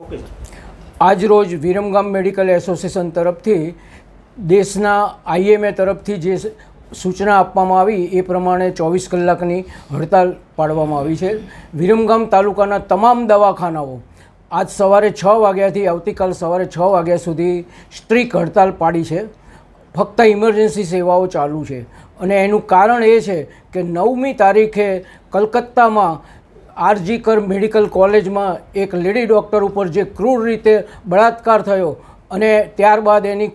Okay રોજ Viramgam medical association તરફથી દેશના આઈએમએ તરફથી જે સૂચના આપવામાં આવી એ પ્રમાણે ચોવીસ કલાકની હડતાલ પાડવામાં આવી છે. વિરમગામ તાલુકાના તમામ દવાખાનાઓ આજ સવારે છ વાગ્યાથી આવતીકાલ સવારે છ વાગ્યા સુધી સ્ટ્રીક હડતાલ પાડી છે. ફક્ત ઇમરજન્સી સેવાઓ ચાલુ છે. અને એનું કારણ એ છે કે નવમી તારીખે કલકત્તામાં આરજીકર મેડિકલ કોલેજમાં એક લેડી ડૉક્ટર ઉપર જે ક્રૂર રીતે બળાત્કાર થયો અને ત્યારબાદ એની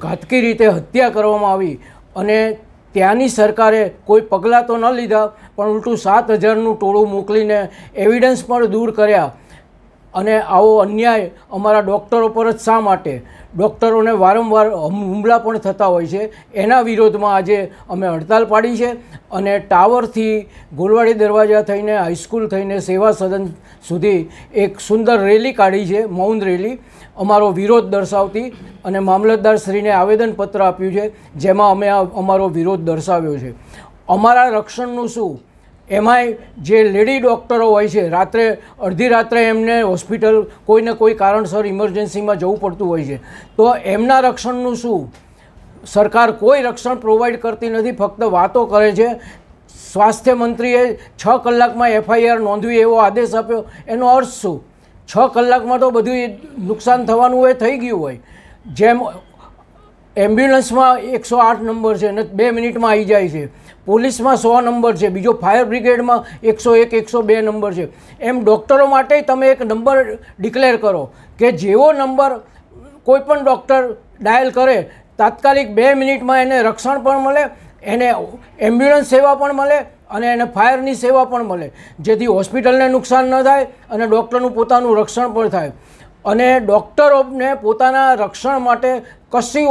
ઘાતકી રીતે હત્યા કરવામાં આવી અને ત્યાંની સરકારે કોઈ પગલાં તો ન લીધા, પણ ઉલટું સાત હજારનું ટોળું મોકલીને એવિડન્સ પણ દૂર કર્યા. અને આવો અન્યાય અમારા ડૉક્ટરો પર જ શા માટે? ડૉક્ટરોને વારંવાર હુમલા પણ થતા હોય છે. એના વિરોધમાં આજે અમે હડતાલ પાડી છે અને ટાવરથી ગોલવાડી દરવાજા થઈને હાઈસ્કૂલ થઈને સેવા સદન સુધી એક સુંદર રેલી કાઢી છે, મૌન રેલી. અમારો વિરોધ દર્શાવતી અને મામલતદારશ્રીને આવેદનપત્ર આપ્યું છે, જેમાં અમે અમારો વિરોધ દર્શાવ્યો છે. અમારા રક્ષણનું શું? એમાંય જે લેડી ડૉક્ટરો હોય છે, રાત્રે, અડધી રાત્રે એમને હોસ્પિટલ કોઈને કોઈ કારણસર ઇમરજન્સીમાં જવું પડતું હોય છે. તો એમના રક્ષણનું શું? સરકાર કોઈ રક્ષણ પ્રોવાઈડ કરતી નથી, ફક્ત વાતો કરે છે. સ્વાસ્થ્ય મંત્રીએ છ કલાકમાં એફઆઈઆર નોંધવી એવો આદેશ આપ્યો. એનો અર્થ શું? છ કલાકમાં તો બધું નુકસાન થવાનું એ થઈ ગયું હોય. જેમ એમ્બ્યુલન્સમાં એકસો આઠ નંબર છે અને બે મિનિટમાં આવી જાય છે. પોલીસમાં સો નંબર છે, બીજો ફાયર બ્રિગેડમાં એકસો એક, એકસો બે નંબર છે. એમ ડૉક્ટરો માટે તમે એક નંબર ડિક્લેર કરો કે જેવો નંબર કોઈપણ ડૉક્ટર ડાયલ કરે, તાત્કાલિક બે મિનિટમાં એને રક્ષણ પણ મળે, એને એમ્બ્યુલન્સ સેવા પણ મળે અને એને ફાયરની સેવા પણ મળે. જેથી હોસ્પિટલને નુકસાન ન થાય અને ડૉક્ટરનું પોતાનું રક્ષણ પણ થાય. અને ડૉક્ટરોને પોતાના રક્ષણ માટે કશી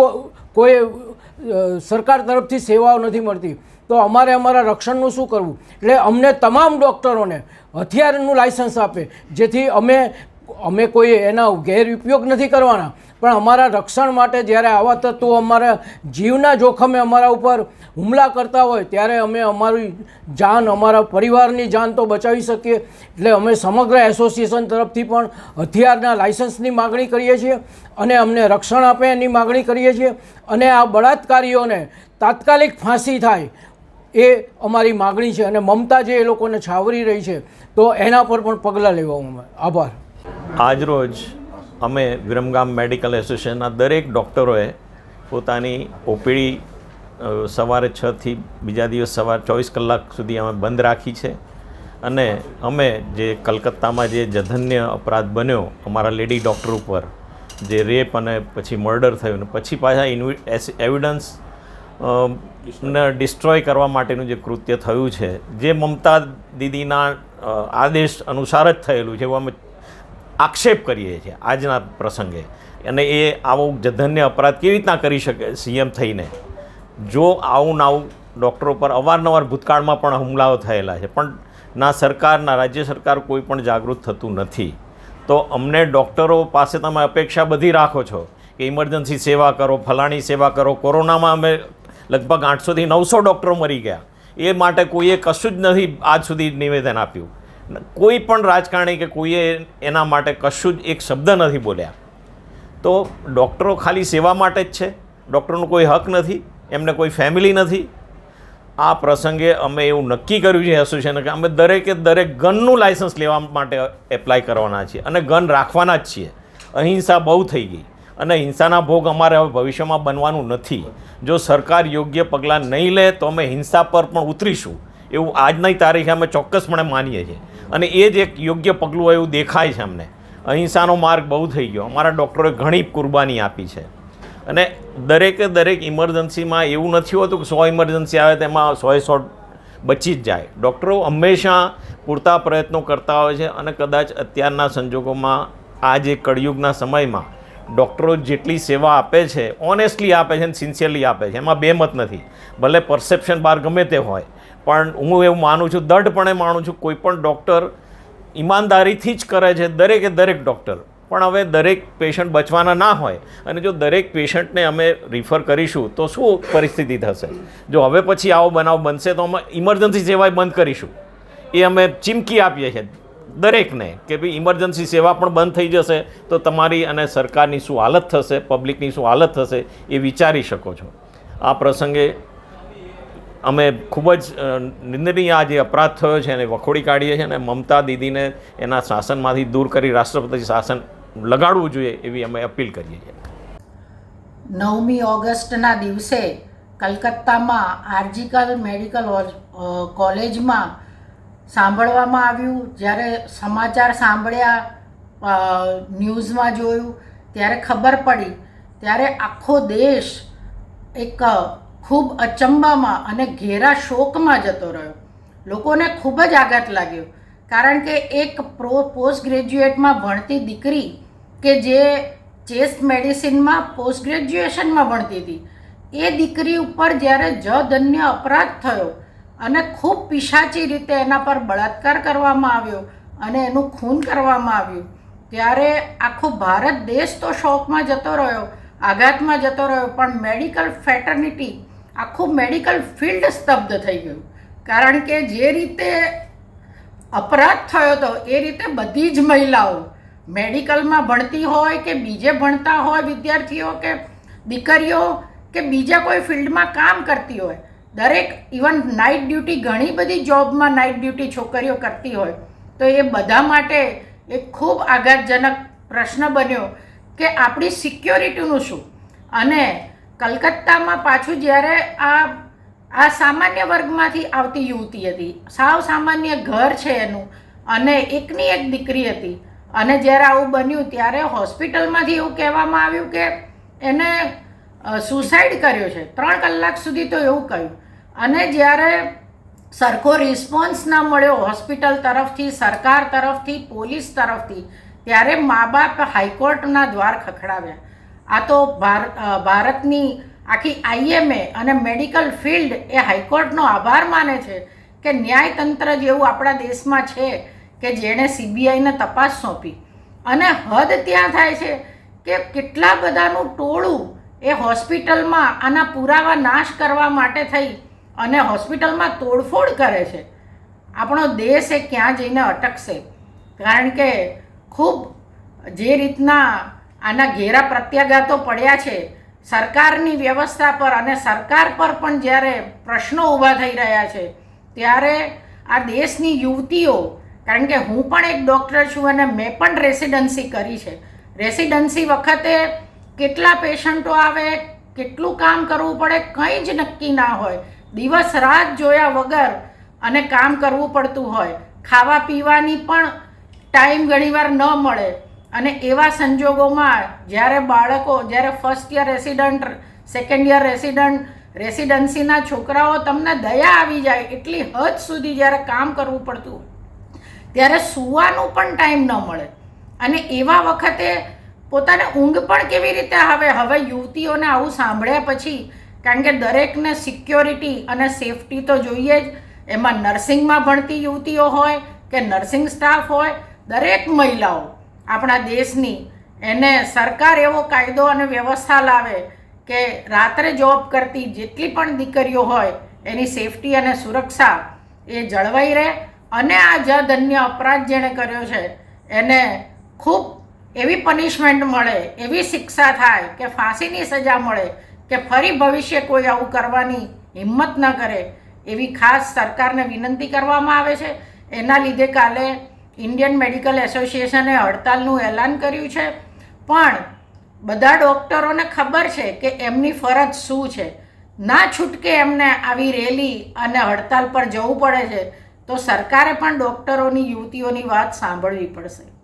કોઈ સરકાર તરફથી સેવાઓ નથી મળતી. તો અમારે અમારા રક્ષણનું શું કરવું? એટલે અમને તમામ ડૉક્ટરોને હથિયારનું લાઇસન્સ આપે, જેથી અમે અમે કોઈ એના ગેરઉપયોગ નથી કરવાના. પણ અમારા રક્ષણ માટે જ્યારે આવા તત્વો અમારા જીવના જોખમે અમારા ઉપર હુમલા કરતા હોય, ત્યારે અમે અમારી જાન, અમારા પરિવારની જાન તો બચાવી શકીએ. એટલે અમે સમગ્ર એસોસિએશન તરફથી પણ હથિયારના લાઇસન્સની માગણી કરીએ છીએ અને અમને રક્ષણ આપે એની માગણી કરીએ છીએ. અને આ બળાત્કારીઓને તાત્કાલિક ફાંસી થાય એ અમારી માગણી છે અને મમતા જે એ લોકોને છાવરી રહી છે, તો એના પર પણ પગલાં લેવામાં આવે. આભાર. આજરોજ અમે વિરમગામ મેડિકલ એસોસિએશનના દરેક ડૉક્ટરોએ પોતાની ઓપીડી સવારે છથી બીજા દિવસ સવાર ચોવીસ કલાક સુધી અમે બંધ રાખી છે. અને અમે જે કલકત્તામાં જે જધન્ય અપરાધ બન્યો, અમારા લેડી ડૉક્ટર ઉપર, જે રેપ અને પછી મર્ડર થયું પછી પાછા ઇન્વિ એવિડન્સ ને ડિસ્ટ્રોય કરવા માટેનું જે કૃત્ય થયું છે, જે મમતા દીદીના આદેશ અનુસાર જ થયેલું છે, એવું અમે આક્ષેપ કરીએ છીએ આજના પ્રસંગે. અને એ આવો જધન્ય અપરાધ કેવી રીતના કરી શકે સીએમ થઈને? જો આવું ને આવું ડૉક્ટરો પર અવારનવાર ભૂતકાળમાં પણ હુમલાઓ થયેલા છે, પણ ના સરકાર ના રાજ્ય સરકાર કોઈ પણ જાગૃત થતું નથી. તો અમને ડૉક્ટરો પાસે તમે અપેક્ષા બધી રાખો છો કે ઇમરજન્સી સેવા કરો, ફલાણી સેવા કરો. કોરોનામાં અમે લગભગ આઠસોથી નવસો ડૉક્ટરો મરી ગયા. એ માટે કોઈએ કશું જ નથી આજ સુધી નિવેદન આપ્યું. કોઈ પણ રાજકારણી કે કોઈએ એના માટે કશું જ એક શબ્દ નથી બોલ્યા. તો ડૉક્ટરો ખાલી સેવા માટે જ છે. ડૉક્ટરનો કોઈ હક નથી. એમને કોઈ ફેમિલી નથી. આ પ્રસંગે અમે એવું નક્કી કર્યું છે એસોસિએશન કે અમે દરેકે દરેક ગનનું લાઇસન્સ લેવા માટે એપ્લાય કરવાના છીએ અને ગન રાખવાના જ છીએ. અહિંસા બહુ થઈ ગઈ અને હિંસાના ભોગ અમારે હવે ભવિષ્યમાં બનવાનું નથી. જો સરકાર યોગ્ય પગલાં નહીં લે તો અમે હિંસા પર પણ ઉતરીશું. એવું આજની તારીખે અમે ચોક્કસપણે માનીએ છીએ. અને એ જ એક યોગ્ય પગલું એવું દેખાય છે અમને. અહિંસાનો માર્ગ બહુ થઈ ગયો. અમારા ડૉક્ટરોએ ઘણી કુરબાની આપી છે. અને દરેકે દરેક ઇમરજન્સીમાં એવું નથી હોતું કે સો ઇમરજન્સી આવે તેમાં સોએ સો બચી જ જાય. ડૉક્ટરો હંમેશા પૂરતા પ્રયત્નો કરતા હોય છે અને કદાચ અત્યારના સંજોગોમાં આ જે કળિયુગના સમયમાં ડૉક્ટરો જેટલી સેવા આપે છે ઓનેસ્ટલી આપે છે અને સિન્સિયરલી આપે છે. એમાં બે મત નથી. ભલે પરસેપ્શન બહાર ગમે તે હોય પણ હું એવું માનું છું, દઢપણે માનું છું, કોઈ પણ ડૉક્ટર ઈમાનદારીથી જ કરે છે, દરેકે દરેક ડૉક્ટર પણ હવે દરેક પેશન્ટ બચવાના ના હોય અને જો દરેક પેશન્ટને અમે રિફર કરીશું, તો શું પરિસ્થિતિ થશે? જો હવે પછી આવો બનાવ બનશે, તો અમે ઇમરજન્સી સેવાય બંધ કરીશું. એ અમે ચીમકી આપીએ છીએ દરેકને કે ભાઈ ઇમરજન્સી સેવા પણ બંધ થઈ જશે, તો તમારી અને સરકારની શું હાલત થશે પબ્લિકની શું હાલત થશે, એ વિચારી શકો છો. આ પ્રસંગે અમે ખૂબ જ નિંદનીય આ જે અપરાધ થયો છે એને વખોડી કાઢીએ છીએ અને મમતા દીદીને એના શાસનમાંથી દૂર કરી રાષ્ટ્રપતિ શાસન લગાડવું જોઈએ એવી અમે અપીલ કરીએ છીએ. નવમી ઓગસ્ટના દિવસે કલકત્તામાં આર્જિકલ મેડિકલ કોલેજમાં સાંભળવામાં આવ્યું. જ્યારે સમાચાર સાંભળ્યા ન્યૂઝમાં જોયું, ત્યારે ખબર પડી. ત્યારે આખો દેશ એક ખૂબ અચંબામાં અને ઘેરા શોકમાં જતો રહ્યો. લોકોને ખૂબ જ આઘાત લાગ્યો, કારણ કે એક પ્રો પોસ્ટ ગ્રેજ્યુએટમાં ભણતી દીકરી કે જે ચેસ્ટ મેડિસિનમાં પોસ્ટ ગ્રેજ્યુએશનમાં ભણતી હતી, એ દીકરી ઉપર જ્યારે જધન્ય અપરાધ થયો અને ખૂબ પિશાચી રીતે એના પર બળાત્કાર કરવામાં આવ્યો અને એનું ખૂન કરવામાં આવ્યું, ત્યારે આખો ભારત દેશ તો શોકમાં જતો રહ્યો આઘાતમાં જતો રહ્યો, પણ મેડિકલ ફેટર્નિટી આખું મેડિકલ ફિલ્ડ સ્તબ્ધ થઈ ગયું. કારણ કે જે રીતે અપરાધ થયો હતો, એ રીતે બધી જ મહિલાઓ મેડિકલમાં ભણતી હોય કે બીજે ભણતા હોય વિદ્યાર્થીઓ કે દીકરીઓ કે બીજા કોઈ ફિલ્ડમાં કામ કરતી હોય, દરેક ઇવન નાઇટ ડ્યુટી ઘણી બધી જોબમાં નાઇટ ડ્યુટી છોકરીઓ કરતી હોય, તો એ બધા માટે એક ખૂબ આઘાતજનક પ્રશ્ન બન્યો. કે આપણી સિક્યોરિટીનું શું? અને કલકત્તામાં પાછું જ્યારે આ આ સામાન્ય વર્ગમાંથી આવતી યુવતી હતી, સાવ સામાન્ય ઘર છે એનું, અને એકની એક દીકરી હતી, અને જ્યારે આવું બન્યું ત્યારે હોસ્પિટલમાંથી એવું કહેવામાં આવ્યું કે એને સુસાઇડ કર્યો છે. ત્રણ કલાક સુધી તો એવું કહ્યું. અને જ્યારે સરખો રિસ્પોન્સ ના મળ્યો હોસ્પિટલ તરફથી, સરકાર તરફથી, પોલીસ તરફથી ત્યારે મા બાપ હાઈકોર્ટના દ્વાર ખખડાવ્યા. આ તો ભાર ભારતની આખી આઈએમએ અને મેડિકલ ફિલ્ડ એ હાઈકોર્ટનો આભાર માને છે કે ન્યાયતંત્ર જેવું આપણા દેશમાં છે કે જેણે સીબીઆઈને તપાસ સોંપી. અને હદ ત્યાં થાય છે કે કેટલા બધાનું ટોળું એ હોસ્પિટલમાં આના પુરાવા નાશ કરવા માટે થઈ અને હોસ્પિટલમાં તોડફોડ કરે છે. આપણો દેશ એ ક્યાં જઈને અટકશે? કારણ કે ખૂબ જે રીતના આના ઘેરા પ્રત્યાઘાતો પડ્યા છે, સરકારની વ્યવસ્થા પર અને સરકાર પર પણ જ્યારે પ્રશ્નો ઊભા થઈ રહ્યા છે, ત્યારે આ દેશની યુવતીઓ, કારણ કે હું પણ એક ડૉક્ટર છું અને મેં પણ રેસિડન્સી કરી છે, રેસિડન્સી વખતે કેટલા પેશન્ટો આવે, કેટલું કામ કરવું પડે કંઈ જ નક્કી ના હોય, દિવસ રાત જોયા વગર અને કામ કરવું પડતું હોય, ખાવા પીવાની પણ ટાઈમ ઘણીવાર ન મળે. અને એવા સંજોગોમાં જ્યારે બાળકો, જ્યારે first year resident second year resident રેસિડન્સીના છોકરાઓ તમને દયા આવી જાય એટલી હદ સુધી જ્યારે કામ કરવું પડતું ત્યારે સૂવાનું પણ ટાઈમ ન મળે. અને એવા વખતે પોતાને ઊંઘ પણ કેવી રીતે આવે? હવે યુવતીઓને આવું સાંભળ્યા પછી, કારણ કે દરેકને સિક્યોરિટી અને સેફટી તો જોઈએ જ. એમાં નર્સિંગમાં ભણતી યુવતીઓ હોય કે નર્સિંગ સ્ટાફ હોય દરેક મહિલાઓ આપણા દેશની, એને સરકાર એવો કાયદો અને વ્યવસ્થા લાવે કે રાત્રે જોબ કરતી જેટલી પણ દીકરીઓ હોય, એની સેફટી અને સુરક્ષા એ જળવાઈ રહે અને આ જધન્ય અપરાધ જેણે કર્યો છે, એને ખૂબ એવી પનિશમેન્ટ મળે, એવી શિક્ષા થાય કે ફાંસીની સજા મળે કે ફરી ભવિષ્ય કોઈ આવું કરવાની હિંમત ન કરે, એવી ખાસ સરકારને વિનંતી કરવામાં આવે છે. એના લીધે કાલે ઇન્ડિયન મેડિકલ એસોસિએશને હડતાલનું એલાન કર્યું છે. પણ બધા ડૉક્ટરોને ખબર છે કે એમની ફરજ શું છે. ના છૂટકે એમને આવી રેલી અને હડતાલ પર જવું પડે છે. તો સરકારે પણ ડૉક્ટરોની યુવતીઓની વાત સાંભળવી પડશે.